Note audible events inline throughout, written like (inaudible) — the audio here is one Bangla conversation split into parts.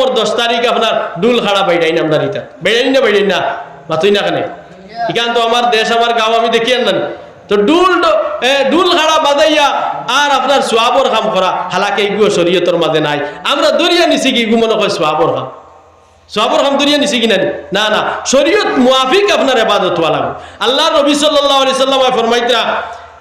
মোহরমর দশ তারিখ আপনার ডুল খাড়া বাইডাই না আমরা ইটা বেড়াই না বেড়াই না। মাতুই না খানে এখান তো আমার দেশ, আমার গাঁও, আমি দেখি আন তো ডুল ডুল খাড়া বাজাইয়া আর আপনার সোয়াবর কাম করা, হালাকে এগুলো শরীয়তর মাঝে নাই। আমরা দরিয়া নিছি কি মনে হয় সোয়াবর কাম সোয়াবর কাম দরিয়া নিছি কিনা না না। শরীয়ত মুআফিক আপনার ইবাদত ওয়া লাগবে আল্লাহ নবী সাল্লাল্লাহু আলাইহি সাল্লাম ফরমাইতরা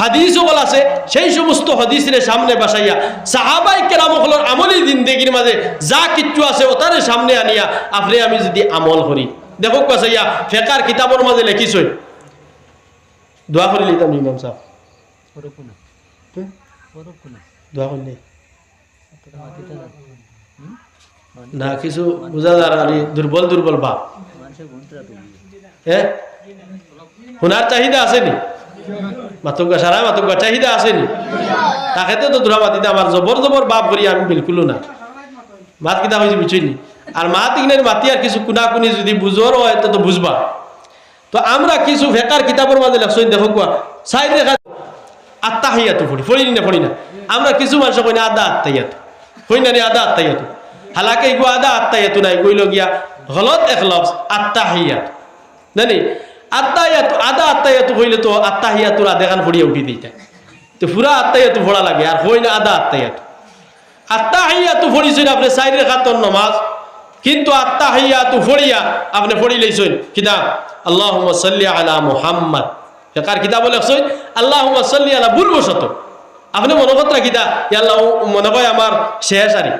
হাদিস বল আছে, সেই সমস্ত হাদিসের সামনে বাসাইয়া সাহাবাই কেরাম হলোর আমলি জিন্দেগির মাঝে যা কিচ্ছু আছে ওটারে সামনে আনিয়া আপনি আমি যদি আমল করি। দেখো কাসাইয়া ফেকার কিতাবর মাঝে লেখিছই। দোয়া করে লিতাম ইমাম সাহেব। না, কিছু যার আর দুর্বল দুর্বল ভাব হ্যাঁ চাহিদা আসেনি মাতঙ্গা সারা মাতঙ্গা চাহিদা আসেনি তাকে তো দূরা মাতিতে আমার জবর জবর বাপ করি আমি বিলকুলও না। মাত কিতা হয়েছে বুঝিনি আর মাত ইগনের মাতি আর কিছু কুনা কুনি যদি বুঝোর হয়, তো বুঝবা তো আমরা কিছু ফেকার কিতাবের মাঝে লেখছই দেখো কোয়া সাইড দেখা আত্মা হাইয়াতো পড়ি পড়ি না পড়ি না? আমরা কিছু মানুষ কই না আদা আত্মাইয়াতো কই না নি আদা আত্মাইয়াতো হালাকে এগু আদা আত্মাইয়াতো নাই, কইল গিয়া গলত এক লফজ আত্মা হাইয়াত আত্মাইয়াতো আদা আত্মাইয়াতো কইলে তো আত্মা হাইয়াতোর আধেখান পড়িয়া উঠি দিইটা তো পুরা আত্মাইয়াতো পড়া লাগে, আর না আদা আত্মাইয়াতো আত্মা হাইয়াতো পড়িছেন আপনি সাইডের খাতর নমাজ, কিন্তু আত্মা হাইয়াতো পড়িয়া আপনি পড়ি লইছেন কিতা আল্লাহুম্মা সাল্লি আলা মুহাম্মদ। কার কিতাব লেখছেন? আল্লাহুম্মা সাল্লি আলা ভুল বসত আপনি মনে কথা কিতা আল্লাহ মনে হয় আমার শেষ আরি।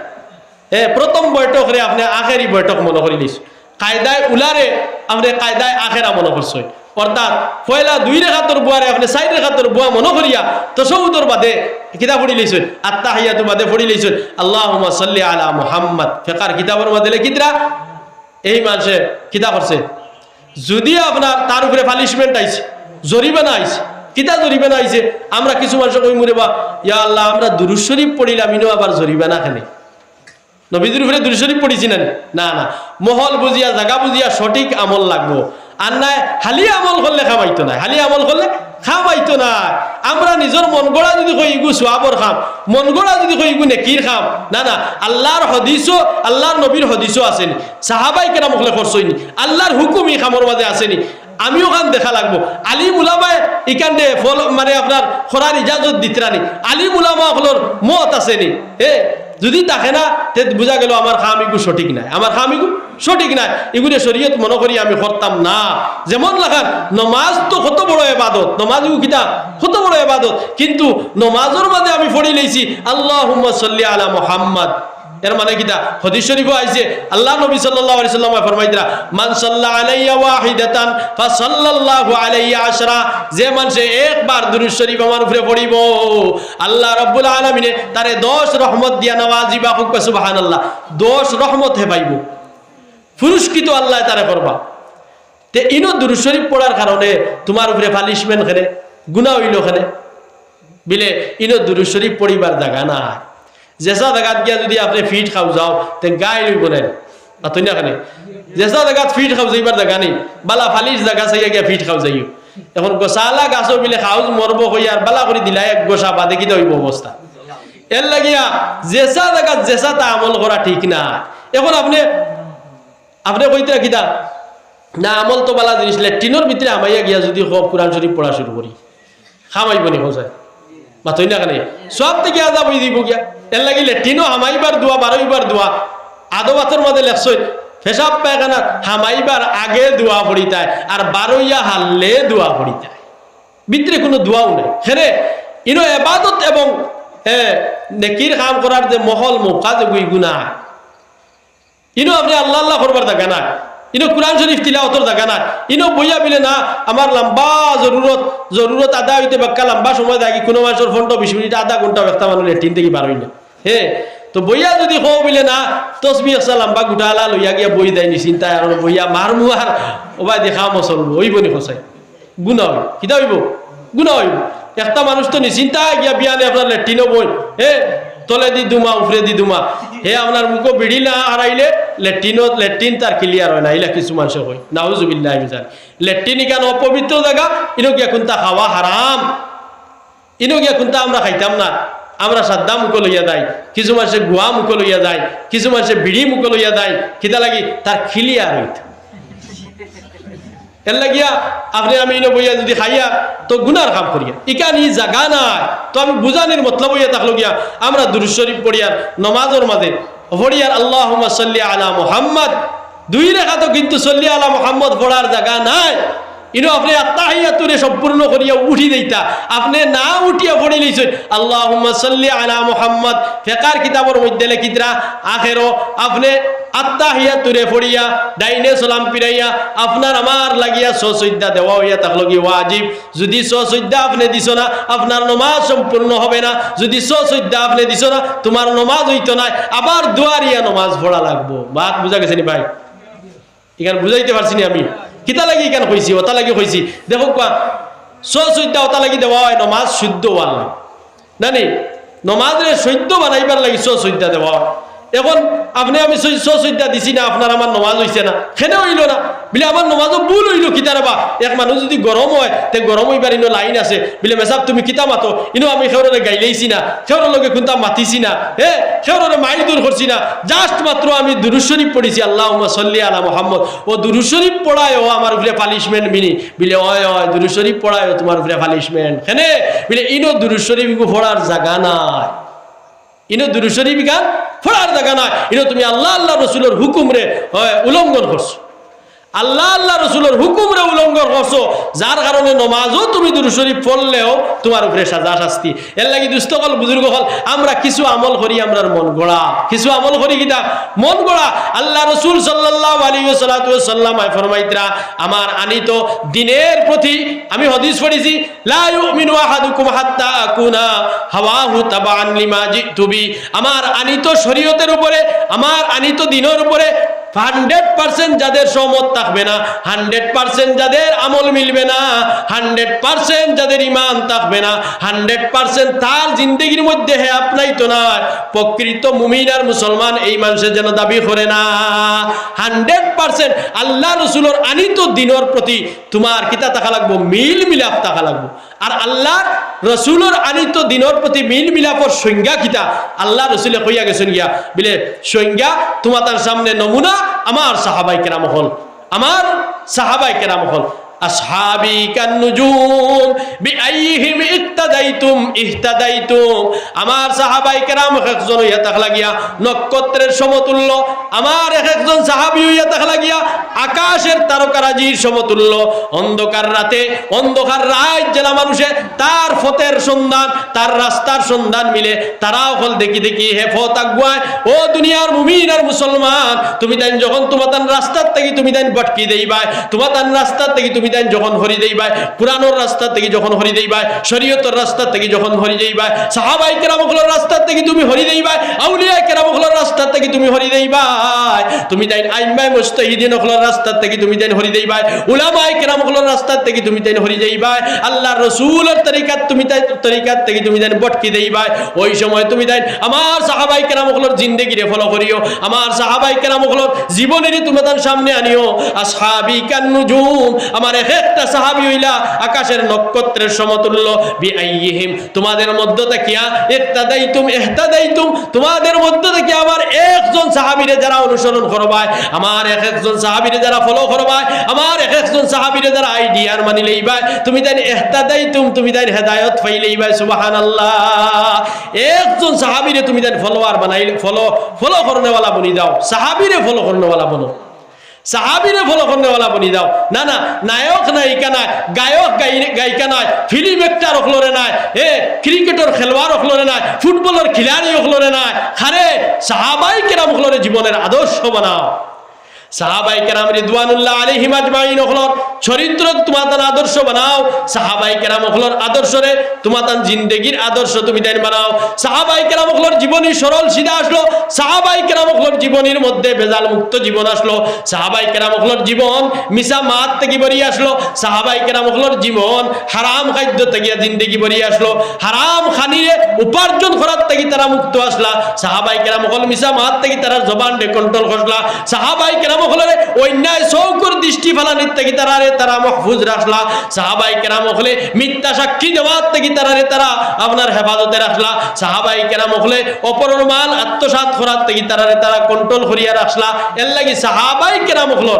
এ প্রথম বৈঠক রে আপনি আখেরি বৈঠক মনে করি লিস কায়দায় উলারে আপনি কায়দায় আখেরা মনে করছেন অর্থাৎ পয়লা দুই রেখাতর বুয়ারে, আপনি চাই রেখাতর বুয়া মনে করিয়া তো সৌদর বাদে কিতাব পড়ি লইছেন আত্মা হাইয়াতো বাদে পড়ি লইছেন। আল্লাহুম্মা সাল্লি আলা মুহাম্মদ। ফেকার কিতাবের মধ্যে লেখিতরা এই মানুষে কিতাব করছে যদি আপনার তার উপরে পানিশমেন্ট আইছে, জরিমানা আইছে, কিতা জরিমানা আইছে, আমরা কিছু মানুষ কই মরে বা, ইয়া আল্লাহ, আমরা দুরুদ শরীফ পড়িলাম, ইনো আবার জরিমানা খানে নবীদের উপরে দুরুদ শরীফ পড়িছি না না। না মহল বুঝিয়া জায়গা বুঝিয়া সঠিক আমল লাগবো। আর নাই, হালি আমল করলে খামাইতো না হালি আমল করলে খামাইতো না আমরা নিজের মন গড়া যদি কই ইগু সোয়াবর খাম, মন গড়া যদি কই ইগু নেকির খাম, না না। আল্লাহর হদিসও আল্লাহর নবীর হদিসও আসেনি সাহাবাই কেনা মুখলে করছইনি আল্লাহর হুকুম ই খামর মাঝে আসেনি আমিও খান দেখা লাগবো। আলিম উলামায় ইকান ফল মানে আপনার খরার ইজাজত দিতরানি আলিম উলামা হলোর মত আসেনি এ যদি তাকে না, তে বোঝা গেল আমার খামিগু সঠিক নাই। আমার খামিগু সঠিক নাই। এগুলো শরীয়ত মনে করি আমি করতাম না। যেমন লাগান, নমাজ তো কত বড় এবাদত। নমাজ কিতাব কিতা বড় এবাদত। কিন্তু নমাজের মাঝে আমি পড়ি লইছি আল্লাহ সাল্লি আলা মুহাম্মদ। এর মানে কিতা হদিস শরীফ আইছে, আল্লাহ নবী সাল্লাল্লাহু আলাইহি সাল্লাম ফরমাইতরা মান সাল্লা আলাইয়া ওয়াহিদাতান, ফাসাল্লাল্লাহু আলাইহি আশরা যে মানুষে একবার দুরূদ শরীফ আমার উপরে পড়িব, আল্লাহ রাব্বুল আলামিনে তারে 10 রহমত দিয়া নওয়াজিবা হুক সুবহানাল্লাহ 10 রহমত হে পাইব পুরস্কৃত আল্লাহ তারে করবা। তে ইনো দুরূদ শরীফ পড়ার কারণে তোমার উপরে পানিশমেন্ট খেলে, গুনাহ হইল খেলে। বিলে, ইনো দুরূদ শরীফ পড়িবার জায়গা নাই। জেসা জায়গাত গিয়া যদি আপনি ফিট খাও যাও তে গাই লইব না। না খানে জেসা জায়গাত ফিট খাও যাইবার জায়গা নেই বালা ফালিশ জায়গা চাইয়া গিয়া ফিট খাও যাইও। এখন গোসালা গাছও বিলে খাউজ মরব হই আর বালা করে দিলা এক গোসা বাদে কি হইব অবস্থা। এর লাগিয়া জেসা জায়গাত জেসা তা আমল করা ঠিক না। এখন আপনি আপনি কইতে কিতা? না, আমল তো বালা জিনিস লেট্রিনোর ভিতরে আমাইয়া গিয়া যদি হোক কোরআন শরীফ পড়া শুরু করি। খামাইব নি হোসায় মাথই না কানে? সব থেকে আদা বই দিব গিয়া। এর লাগি লেট্রিনও হামাইবার দোয়া, বারোইবার দোয়া। আদো বাতর মধ্যে লেখছই, ফেসাব পায়খানা হামাইবার আগে দোয়া পড়িতায় আর বারোইয়া হারলে দোয়া পড়িতায় ভিতরে কোনো দোয়াও নেই। হেরে, ইনো এবাদত এবং নেকির কাম করার যে মহল, মৌকা যে গুই গুণা। ইনো আপনি আল্লাহ আল্লাহ করবার দেখা না ইনো কোরআন শরীফ তিলাওয়াতর জায়গা না ইনো বইয়া বিলে না, আমার লম্বা জরুরত জরুরত আদা হইতে বাক্কা লম্বা সময় দেখি কোনো মানুষের ফোনটা বিশ মিনিট, আধা ঘণ্টা ব্যস্ত মানুষ লেট্রিন থেকে হই না হে, তো বইয়া যদি কও বিলে না, তসবি একটা লম্বা গুটালা লইয়া গিয়া বই দেয়নি চিন্তায় আর বইয়া মার মুয়ার, ওবাই দেখা মসল হইব নি সঁচাই। গুণা হইব, কিতা হইব? গুণা হইব। একটা মানুষ তো নিশ্চিন্তা গিয়া বিয়ানে আপনার লেট্রিনও বই। হে, তলে দি দুমা উপরে দি দুমা। হে, আপনার মুখো বিড়ি না হারাইলে লেট্রিনও লেট্রিন তার ক্লিয়ার হয় না ইলা কিছু মানুষ কই নাউজুবিল্লাহ মিজান লেট্রিন ইকান অপবিত্র জায়গা ইনো গিয়া কোনটা খাওয়া হারাম ইনো গিয়া কোনটা আমরা খাইতাম না। আমরা সাদ্দা মুখো লইয়া যায় কিছু মানুষে গুয়া মুখো লইয়া যায় কিছু মানুষে বিড়ি মুখো লইয়া যায় কিতা লাগি তার ক্লিয়ার হইত এর লাগিয়া, আপনি আমি ইনো বইয়া যদি খাইয়া, তো গুনার কাম করিয়া। ইকান ই জাগা নাই, তো আমি বুঝানির মতলব হইয়া থাকল গিয়া। আমরা দুরুদ শরীফ পড়িয়ার নমাজের মাঝে পড়িয়ার আল্লাহ সাল্লি আলা মোহাম্মদ। দুই রেখা তো কিন্তু সল্লি আলা মোহাম্মদ পড়ার জায়গা নাই। ইনো আপনি আত্মাহিয়াতুরে সম্পূর্ণ করিয়া উঠি দিতা আপনি না উঠিয়া পড়ে লইছেন আল্লাহ সাল্লি আলা মোহাম্মদ। ফেকার কিতাবর মধ্যে লেখিতরা, আখেরও আপনি আত্মাহিয়াতুরে পড়িয়া ডাইনে সালাম পিরাইয়া আপনার আমার লাগিয়া সসজ্জা দেওয়া হইয়া থাকল কি ওয়াজিব। যদি সসজ্জা আপনি দিছ না, আপনার নমাজ সম্পূর্ণ হবে না। যদি সসজ্জা আপনি দিছ না, তোমার নমাজ হইতো না আবার দুয়ারিয়া নমাজ পড়া লাগবো। বাত বুঝা গেছে নি ভাই? এখানে বুঝাইতে পারছি না আমি। কিতা লাগি কেন কইছি ওটা লাগি কইছি? দেখো কোয়া সৈদ্যা ওটা লাগি দেওয়া হয়, নমাজ শুদ্ধ হওয়ার লাগে নানি, নমাজরে সৈদ্য বানাইবার লাগি সৈদ্যা দেওয়া হয়। এখন আপনি আমি সৈদ্যা দিছি না আপনার আমার নমাজ হইছে না। সেনে হইল না। বলে আমার নমাজও ভুল হইল কিতার বা। এক মানুষ যদি গরম হয়, তে গরম হইবার ইনো লাইন আছে। বলে মেসাব তুমি কিতা মাতো। ইনো আমি সেওরে গাইলেইছি না। সেওর লগে কোনটা মাতিছি না। হে সেওরে মাইল দূর করছি না। জাস্ট মাত্র আমি দুরুশরীফ পড়েছি আল্লাহ সল্লি আলা মোহাম্মদ। ও দুরুশরীফ পড়ায় ও আমার উপরে পালিশমেন্ট মিনি। বিলে অয় অয় দুরুশরীফ পড়ায় তোমার উপরে পালিশমেন্ট হেনে বিলে ইনো দুরুশরীফ পড়ার জায়গা নাই। ইনো দুরুশরীফ গান, ফোড়ার দেখা নয় ইনো তুমি আল্লাহ আল্লাহ রসুলের হুকুম রে উলঙ্ঘন করছ। আল্লাহ আল্লাহ রসুলের হুকুম রে উলঙ্ঘন করছ। যার কারণে নমাজও তুমি দুরুশরীফ পড়লেও তোমার উপরে সাজা শাস্তি। এর লাগি দুস্থ হল, বুজুর্গ হল, আমরা কিছু আমল করি আমরার মন গড়া। কিছু আমল করি কিনা মন গড়া। আল্লাহ রসুল সাল্লাহ আলী সাল্লাম ফরমাইতরা, আমার আনিত দিনের প্রতি আমি হদিস পড়েছি আমার আনিত শরীয়তের উপরে, আমার আনিত দিনের উপরে হান্ড্রেড পার্সেন্ট যাদের সহমত থাকবে না, হান্ড্রেড পার্সেন্ট যাদের আমল মিলবে না, হান্ড্রেড পার্সেন্ট যাদের ইমান থাকবে না, হান্ড্রেড পার্সেন্ট তার জিন্দগির মধ্যে হে আপনাই তো না। প্রকৃত মুমিন আর মুসলমান এই মানুষের যেন দাবি করে না। হান্ড্রেড পার্সেন্ট আল্লাহ রসুলোর আনিত দিনের প্রতি তোমার কিতা থাকা লাগবো? মিল মিলাপ থাকা লাগবো। আর আল্লাহ রসুলোর আনিত দিনের প্রতি মিল মিলাপর সংজ্ঞা কিতা? আল্লাহ রসুলে কইয়া গেছেন গিয়া, বিলে, সংজ্ঞা তোমার সামনে নমুনা আমার সাহাবাই কেরাম হল। আমার সাহাবাই কেরাম হল। আকাশের তারকারাজির সমতুল্য। অন্ধকার রাতে, অন্ধকার রাত জেলা মানুষে তার ফতের সন্ধান, তার রাস্তার সন্ধান মিলে তারাও ফল দেখি দেখি হে ফত আগুয়ায়, ও দুনিয়ার মুমিন আর মুসলমান, তুমি তাই যখন তোমার রাস্তার থেকে তুমি তাই ভটকি দেইবাই তোমার রাস্তার থেকে তুমি তাই যখন হরি দেইবাই পুরানোর রাস্তা থেকে যখন হরি দেইবাই শরীয়তের রাস্তা থেকে যখন হরি দেইবাই সাহাবাই কেরামগুলোর রাস্তা থেকে তুমি হরি দেইবাই আউলিয়া কেরামগুলোর রাস্তা থেকে তুমি হরি দেইবাই তুমি তাই আইনবাই মুস্তাহিদিন হলোর রাস্তা থেকে তুমি তাই হরি দেইবাই উলামাই কেরামগুলোর রাস্তা থেকে তুমি তাই হরি দেইবাই আল্লাহ রসুলের তরিকাত তুমি তাই তরিকাত থেকে তুমি তাই বটকি দেইবাই ওই সময় তুমি তাই আমার সাহাবাই কেরামগুলোর জিন্দেগিরে ফলো করিও, আমার সাহাবাই কেরামগুলোর জীবনেরই তুমি তার সামনে আনিও আসহাবি কান্নুজুম আমার এক একটা সাহাবি আকাশের নক্ষত্রের সমতুল্য তোমাদের মধ্য থাকিয়া তোমাদের মধ্য থেকে আমার একজন সাহাবীরে যারা অনুসরণ করবায়, আমার এক একজন সাহাবীরে যারা ফলো করবায়, আমার এক একজন সাহাবীরে যারা আইডিয়ার মানি লইবাই তুমি তাই ইহতাদাইতুম, তুমি তাই হেদায়েত পাইলেইবাই সুবহানাল্লাহ। একজন সাহাবীরে তুমি তাই ফলোয়ার বানাই ফলো ফলো করনেওয়ালা বনি দাও, সাহাবীরে ফলো করনেওয়ালা বনো। সাহাবিরে ফলো বনি যাও না না, নায়ক নায়িকা নাই, গায়ক গায়িকা নাই, ফিল্ম একটার অখলরে নাই, এ, ক্রিকেটর, খেলোয়াড় অখলরে নাই, ফুটবলের খিলাড়ি অখলরে নাই খারে সাহাবাই কেরাম অখলরে জীবনের আদর্শ বানাও। সাহাবাই কেরাম রিদওয়ানুল্লাহ আলী হিমাজমাই হলর চরিত্র তোমাতান আদর্শ বানাও। সাহাবাই কেরাম হলর আদর্শরে তোমাতান জিন্দেগির আদর্শ তুমি দেন বানাও। সাহাবাই কেরাম জীবনী সরল সিধা আসলো। সাহাবাই কেরাম জীবনীর মধ্যে ভেজাল মুক্ত জীবন আসলো। সাহাবাই কেরাম জীবন মিশা মাত থেকে বেরিয়ে আসলো। সাহাবাই কেরাম জীবন হারাম খাদ্য থেকে জিন্দেগি বেরিয়ে আসলো। হারাম খানিরে উপার্জন করার থেকে তারা মুক্ত আসলা। সাহাবাই কেরাম মিশা মাত থেকে তারা জবান কন্ট্রোল করলা সাহাবাই কেরাম অন্যায় চৌকুর দৃষ্টি ফালানির থেকে তারা রে তারা মহফুজ রাখলা, সাহাবাই কেরাম হলে মিথ্যা সাক্ষী দেওয়ার থেকে তারা রে তারা আপনার হেফাজতে রাখলা, সাহাবাই কেরাম হলে অপরের মাল আত্মসাত করার থেকে তারা রে তারা কন্ট্রোল করিয়া রাখলা। এর লাগি সাহাবাই কেরাম হল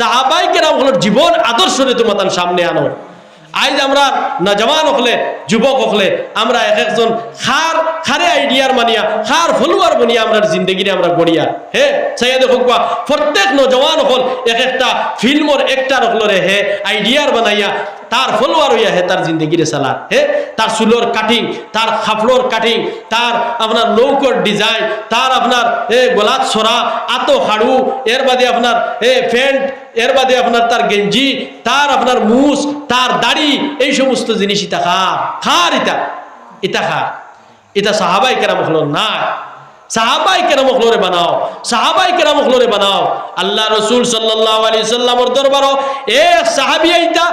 সাহাবাই কেরাম হল জীবন আদর্শ রে সামনে আনো। আজ আমরা না জওয়ান হকলে যুবক হকলে আমরা এক একজন খার, খারে আইডিয়ার মানিয়া, খার ফলোয়ার বনিয়া আমরা জিন্দগিরে আমরা গড়িয়া। হে সাইয়া দেখো কোয়া প্রত্যেক নজওয়ান হল এক একটা ফিল্মর একটা রকলরে হে আইডিয়ার বানাইয়া তার ফলোয়ার হইয়া হে তার জিন্দগিরে চালা। হে, তার চুলোর কাটিং তার খাফলোর কাটিং তার আপনার নৌকর ডিজাইন তার আপনার এ, গোলাত ছড়া আতো হাড়ু এর বাদে আপনার এ প্যান্ট এর বাদে আপনার তার গেঞ্জি তার আপনার মুস তার দাড়ি, এই সমস্ত জিনিস ইতা খা খার ইতা। ইতা খা এটা সাহাবাই কেরাম হলো না সাহাবাই কেরাম হলরে বানাও, সাহাবাই কেরাম হলরে বানাও। আল্লাহ রসুল সাল্লাহ আলী সাল্লামর দরবারও এক সাহাবি আইতা,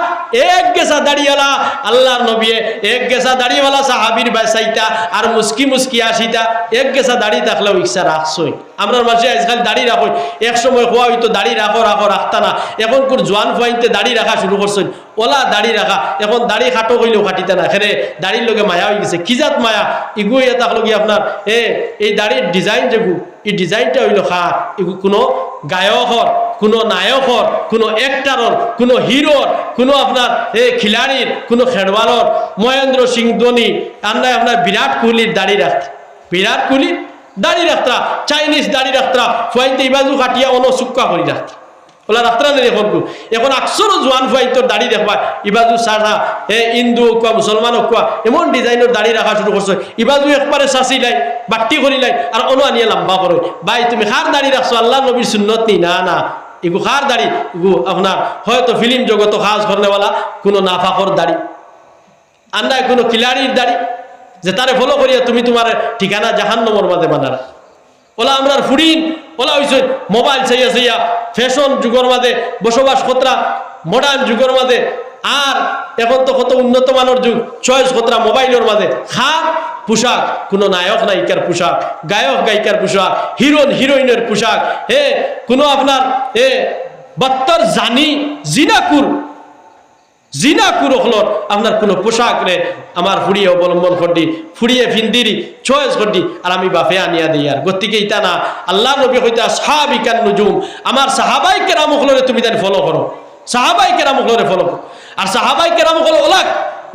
এক গেসা দাড়িওয়ালা, আল্লাহর নবীয়ে এক গেসা দাড়িওয়ালা সাহাবির বাসাইতা আর মুস্কি মুস্কি আসিতা, এক গেসা দাড়ি থাকলেও ইচ্ছা রাখছই। আমরা মাসে আজকাল দাড়ি রাখো এক সময় হওয়া হইতো দাড়ি রাখো রাখো, রাখতা না। এখন কোন জোয়ান ফুয়াইতে দাড়ি রাখা শুরু করছেন। ওলা দাড়ি রাখা। এখন দাড়ি খাটো হইলেও খাটিতে না। এখানে দাড়ির লগে মায়া হয়ে গেছে। কিজাত মায়া? ইগু এটা লগে আপনার, এ, এই দাড়ির ডিজাইন যেগু এই ডিজাইনটা হইল খা এগু কোনো গায়কর, কোনো নায়কর, কোনো অ্যাক্টারর কোনো হিরোর, কোনো আপনার, এ, খিলাড়ির, কোনো খেলোয়াড়র মহেন্দ্র সিং ধোনি নয় আপনার বিরাট কোহলির দাড়ি রাখতে বিরাট কোহলি দাড়ি রাখতা চাইনিজ দাড়ি রাখতা, ফুয়াইতে ইবাজু কাটিয়া অন সুক্কা করে রাখতা। ওলা রাত্রা নেই এখন এখন আকসরও জোয়ান ফুয়াই তোর দাড়ি দেখবা, ইবাজু সারা এ হিন্দু কোয়া মুসলমান কোয়া এমন ডিজাইনের দাড়ি রাখা শুরু করছ। ইবাজু একবারে চাচি লাই বাট্টি করি লাই, আর অনো আনিয়ে লম্বা করো। ভাই, তুমি খার দাড়ি রাখছো? আল্লাহ নবীর সুন্নত নি? না না। ইগু খার দাড়ি, ইগু আপনার হয়তো ফিল্ম জগত খাস করনেওয়ালা কোনো নাফাকর দাড়ি। নাই, কোনো কিলারির দাড়ি। যে তারে ফলো করিয়া তুমি তোমার ঠিকানা জাহান্নমর মাঝে বানারা ওলা আমরার ফুরিন ওলা হইছে মোবাইল চাইয়া চাইয়া ফ্যাশন যুগের মাঝে, বসবাস কতরা মডার্ন যুগের মাঝে, আর এখন তো কত উন্নত মানের যুগ চয়েস কতরা মোবাইলের মাঝে। খার পোশাক, কোনো নায়ক, নায়িকার পোশাক, গায়ক, গায়িকার পোশাক, হিরোইন, হিরোইনের পোশাক, হে, কোনো আপনার, এ, বত্তর জানি, জিনাকুর জিনা কুরো হলর আপনার কোনো পোশাক রে, আমার ফুড়িয়ে অবলম্বন করদি ফুড়িয়ে ফিন্দিরি, চয়েস করদি আর আমি বাপে আনিয়া দিই। আর গতিকে ইতা না, আল্লাহ নবী হইতে সাহাবিকান নুজুম, আমার সাহাবাই কেরাম হলরে তুমি তাই ফলো করো। সাহাবাই কেরাম হলরে ফলো করো। আর সাহাবাই কেরাম হল, ওলা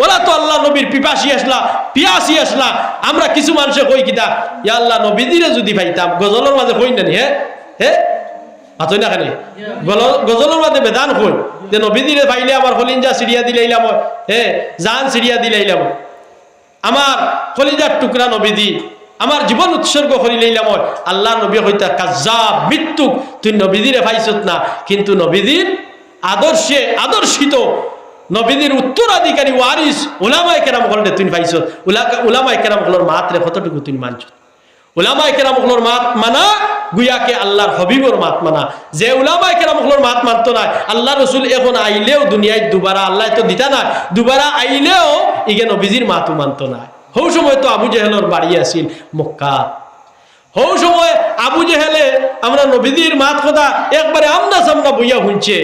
ওলা তো আল্লাহ নবীর পিপাসি আসলা, পিয়াসি আসলা, আমরা কিছু মানুষে কই কিতা, ইয়া আল্লাহ নবীদিরে যদি পাইতাম গজলের মাঝে কই না হে হে? হাতই না গজলের মাঝে বেদান কই যে নবীদিরে পাইলে আমার হলিঞ্জা সিরিয়া দিলাইলাম হে, জান সিরিয়া দিলাইলাম আমার কলিজার টুকরা নবীদি আমার জীবন উৎসর্গ করি লইলাম আল্লাহ নবী হইতা কাজা মৃত্যুক তুই নবীদিরে পাইছত না। কিন্তু নবীদির আদর্শে আদর্শিত নবীদের উত্তরাধিকারী ওয়ারিস ওলামায় কেরাম হলরে তুই পাইছ ওলামায় কেরাম হলর মাত্রে কতটুকু তুই মানছ ওলামায় কেরাম হলর মাত মানা গুয়াকে আল্লাহর হবিবর মাত মানা যে উলামায় কেরাম হলর মাত মানতো না, আল্লাহ রসুল এখন আইলেও দুনিয়ায় দুবারা আল্লাহ তো দিতা না, দুবারা আইলেও ইগে নবীজির মাতও মানতো না। হৌ সময় তো আবু জেহেলর বাড়ি আসিল মক্কা। হৌ সময় আবু জেহেলে আমরা নবীজির মাত কথা একবারে আমনা সামনা বইয়া শুনছে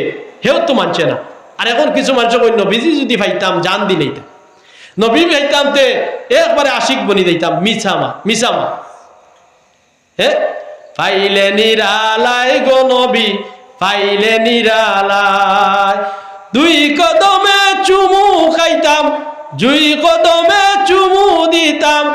হেও তো মানছে না। আর এখন কিছু মানুষ কই, নবীজি যদি ভাইতাম, জান দিলেইতাম নবী ভাইতাম তে একবারে আশিক বনি দিতাম, মিছামা মিছামা। হে? ফাইলে নিরালায় গো নবী, ফাইলে নিরালায়। দুই কদমে চুমু খাইতাম জুই কদমে চুমু দিতাম।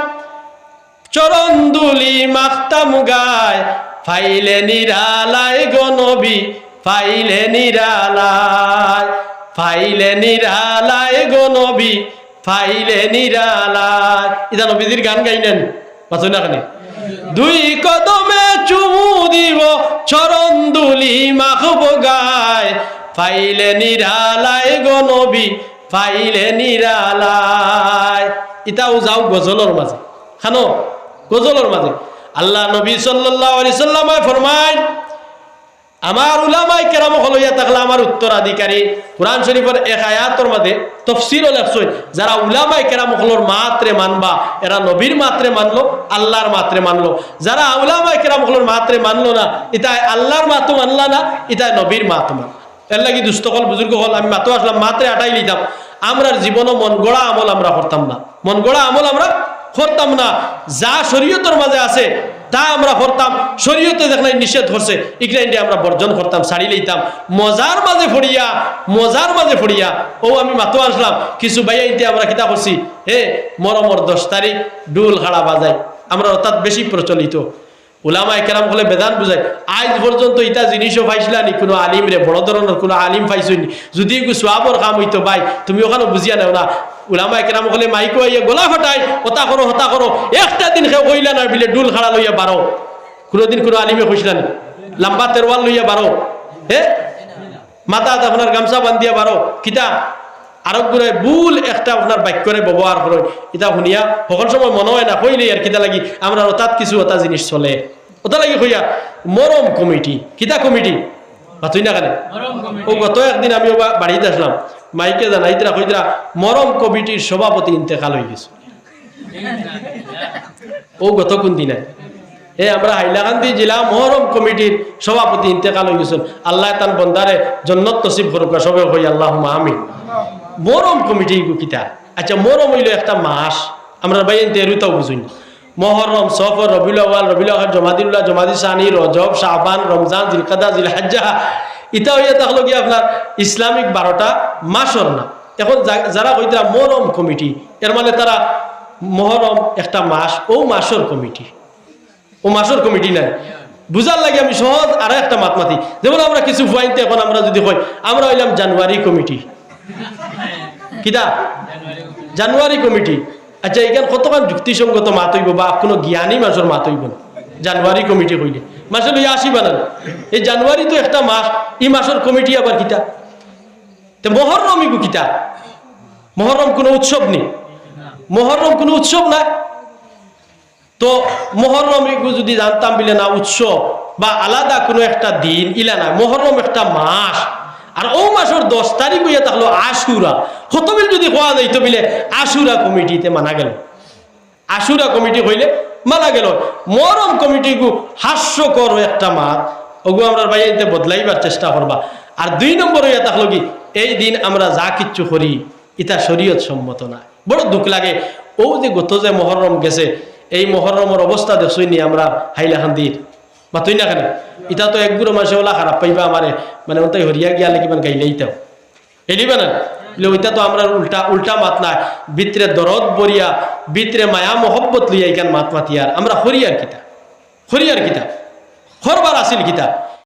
চরণ দুলি মাখতাম গায়, ফাইলে নিরালায় গো নবী, ফাইলে নিরালায়। ফাইলে নিরালায় গো নবী, ফাইলে নিরালায়। এটা নবীজির গান গাইলেন বাঁচো না দুই কদমে চুমু দিব, চরণ দুলি মাখব গায়। ফাইলে নিরালায় গো নবী, ফাইলে নিরালায়। ইতাও যাও গজলর মাঝে। খানো, গজলর মাঝে। আল্লাহ নবী সাল্লাল্লাহু আলাইহি সাল্লামায় ফরমায় আমার উলামাই কেরাম হলইয়া থাকলে আমার উত্তরাধিকারী কোরআন শরীফের এক আয়াতর মধ্যে তফসির লেখছই যারা উলামাই কেরাম হলর মাত্রে মানবা, এরা নবীর মাত্রে মানলো, আল্লাহর মাত্রে মানলো। যারা উলামাই কেরাম হলর মাত্রে মানলো না ইতাই আল্লাহর মাতো মানলা না ইতাই নবীর মাতো মান এর লাগি দুস্থ হল বুজুর্গ হল আমি মাতো আসলাম, মাত্রে আটাই লিতাম। আমরার জীবনও মন গড়া আমল আমরা করতাম না। মন গড়া আমল আমরা করতাম না। যা শরীয়তের মাঝে আছে তা আমরা করতাম শরীয়তে দেখলাই নিষেধ করছে ইকরাইন্ডে আমরা বর্জন করতাম, শাড়ি লইতাম, মজার মাঝে ফড়িয়া মজার মাঝে ফড়িয়া ও আমি মাতো আসলাম, কিছু ভাইয়া ইতে আমরা কিতা করছি হে, মরমর দশ তারিখ ডুল হাড়া বাজাই আমরা অর্থাৎ বেশি প্রচলিত। ওলামায় কেরাম হলে বেদান বুঝায় আজ পর্যন্ত ইটা জিনিসও পাইছিলানি কোনো আলিম রে বড় ধরনের কোনো আলিম পাইছনি যদি সোয়াবর কাম হইতো, ভাই, তুমি ওখানে বুঝিয়া নেও না। ওলামায় কেরাম হলে মাইকো আইয়া গোলা ফাটাই হতা করো হতা করো, একটা দিন খেয়ে কইলা না, বিলে ডুল খাড়া লইয়া বারো। কোনোদিন কোনো আলিমে কইছিলানি লম্বা তেরওয়াল লইয়া বারো। হে? মাথা আপনার গামছা বান্ধিয়া বারো। কিতা? আরব ভুল একটা আপনার বাক্যরে ব্যবহার করে এটা শুনিয়া সকল সময় মনে হয় না কইলে আর কিতা লাগি আমরা কিছু ওটা জিনিস চলে। ওটা লাগি কইয়া মরম কমিটি কিতা কমিটি? ভাতুই না কানে? ও গত একদিন আমি ওবা বাড়িতে আসলাম মাইকে কইতরা মরম কমিটির সভাপতি ইন্তেকাল হয়ে গেছে। ও গত কোন দিনে এ আমরা হাইলাকান্দি জেলা মহরম কমিটির সভাপতি ইন্তেকাল হয়ে গেছেন আল্লাহ তান বন্দারে জন্নত তসিব করুক সবে হই আল্লাহ আমি মরম কমিটি কিতা? আচ্ছা মরম হইল একটা মাস। আমরা ভাই তেরুতাও বুঝুন। মহরম, সফর, রবিউল আওয়াল রবিউল আখর জমাদিল্লাহ জমাদি সানি, রজব শাহবান রমজান, জিলকাদা, জিলহাজ্জা। ইটা হইয়া থাকল কি আপনার ইসলামিক বারোটা মাসর না। এখন যারা কইতরা মরম কমিটি, এর মানে তারা মহরম একটা মাস, ও মাসর কমিটি। ও মাসর কমিটি নাই। বুঝার লাগে আমি সহজ আরও একটা মাত মাতি। যেমন আমরা কিছু পয়েন্ট এখন আমরা যদি কই, আমরা হইলাম জানুয়ারি কমিটি। (laughs) কিতা? জানুয়ারি কমিটি। আচ্ছা এখান কতক্ষণ যুক্তিসঙ্গত মাত হইব বা কোনো জ্ঞানী মাসের মাত হইব? না জানুয়ারি কমিটি হইলে মাসে লইয়া আসি বানান। এই জানুয়ারি তো একটা মাস এই মাসের কমিটি আবার কিতা? তো মহরম ইগু কিতা? মহরম কোনো উৎসব নেই। মহরম কোনো উৎসব না। তো মহরম এগুলো যদি জানতাম বিলে না, উৎসব বা আলাদা কোনো একটা দিন ইলা না মহরম একটা মাস। আর ও মাসের দশ তারিখ হইয়া থাকল আশুরা। হতবিল যদি হওয়া যাইতো বিলে আশুরা কমিটিতে মানা গেল। আশুরা কমিটি হইলে মানা গেল। মরম কমিটি গু হাস্যকর একটা মাত। ওগু আমরা বাইতে বদলাইবার চেষ্টা করবা। আর দুই নম্বর হইয়া থাকল কি? এই দিন আমরা যা কিচ্ছু করি ইটা শরীয়ত সম্মত না। বড় দুঃখ লাগে। ও যে গত যে মহরম গেছে, এই মহরমের অবস্থা দেখছই নি আমরা হাইলাহান্দির। বা তুই না কেন? ইটা তো এক গুড়ো মাসে ওলা খারাপ, পাইবা আমারে। মানে ওটাই হরিয়া গিয়া লেগে মানে গাইলেই তাও। এলিবা না বলে ওইটা তো আমরা উল্টা উল্টা মাত না ভিতরে দরদ বরিয়া, ভিতরে মায়া মহব্বত লইয়া এখান মাত মাতিয়ার আমরা হরিয়ার কিতা হরিয়ার কিতা হরবার আসিল কিতা